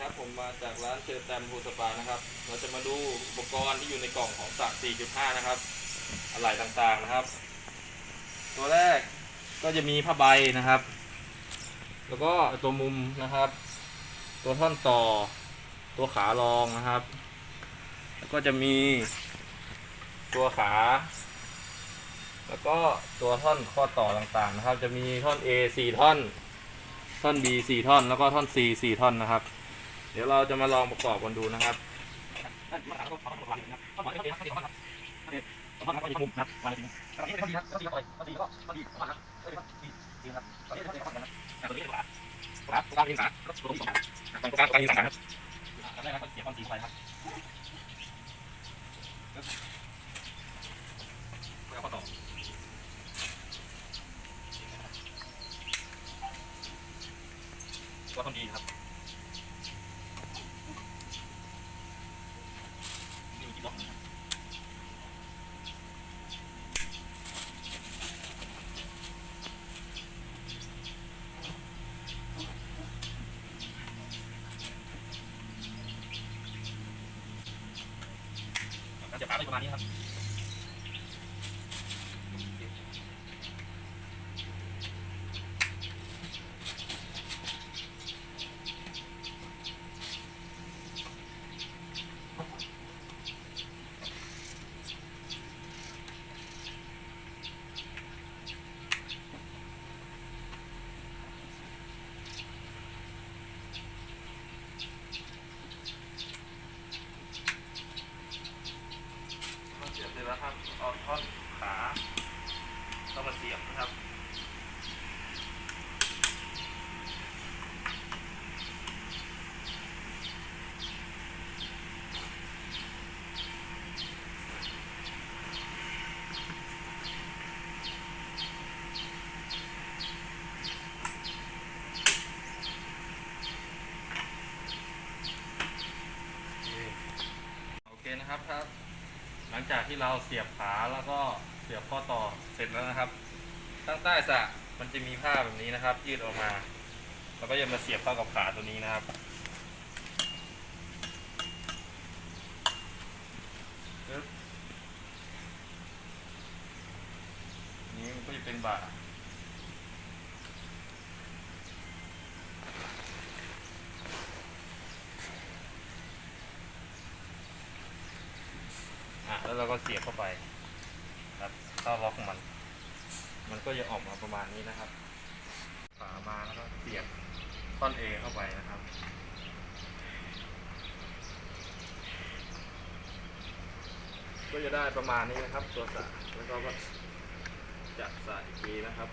ครับผมมาจากร้านเชอร์แตมโฮสปานะครับ เราจะมาดูอุปกรณ์ที่อยู่ในกล่องของสัก 4.5 นะครับ อะไหล่ต่างๆนะครับ ตัวแรกก็จะมีผ้าใบนะครับ แล้วก็ตัวมุมนะครับ ตัวท่อนต่อ ตัวขารองนะครับ แล้วก็จะมีตัวขา แล้วก็ตัวท่อนข้อต่อต่างๆนะครับ จะมีท่อน A 4ท่อนท่อน B 4ท่อน แล้วก็ท่อน C 4ท่อนนะครับ เดี๋ยวเราจะมาลองประกอบกันดูนะครับตัวท่อน B ครับ นี่กี่บล็อกนะครับ ก็จะไปประมาณนี้ครับ เราเสียบเสร็จแล้วครับเอาท่อนขาเข้ามาเสียบนะครับ โอเค นะครับครับ หลังจากที่เราเสียบขาแล้วก็เสียบข้อต่อเสร็จแล้วนะครับข้างใต้สะมันจะมีผ้าแบบนี้นะครับ ยืดออกมา แล้วก็จะมาเสียบเข้ากับขาตัวนี้นะครับปึ๊บนี้มันก็จะเป็นบ่าอะแล้ว เราก็เสียบเข้าไปครับเข้าล็อกมัน มันก็จะออกมาประมาณนี้นะครับฝามาแล้วก็เสียบท่อนเอเข้าไปนะครับก็จะได้ประมาณนี้นะครับ ตัวสระแล้วก็จะสระอีกทีนะครับ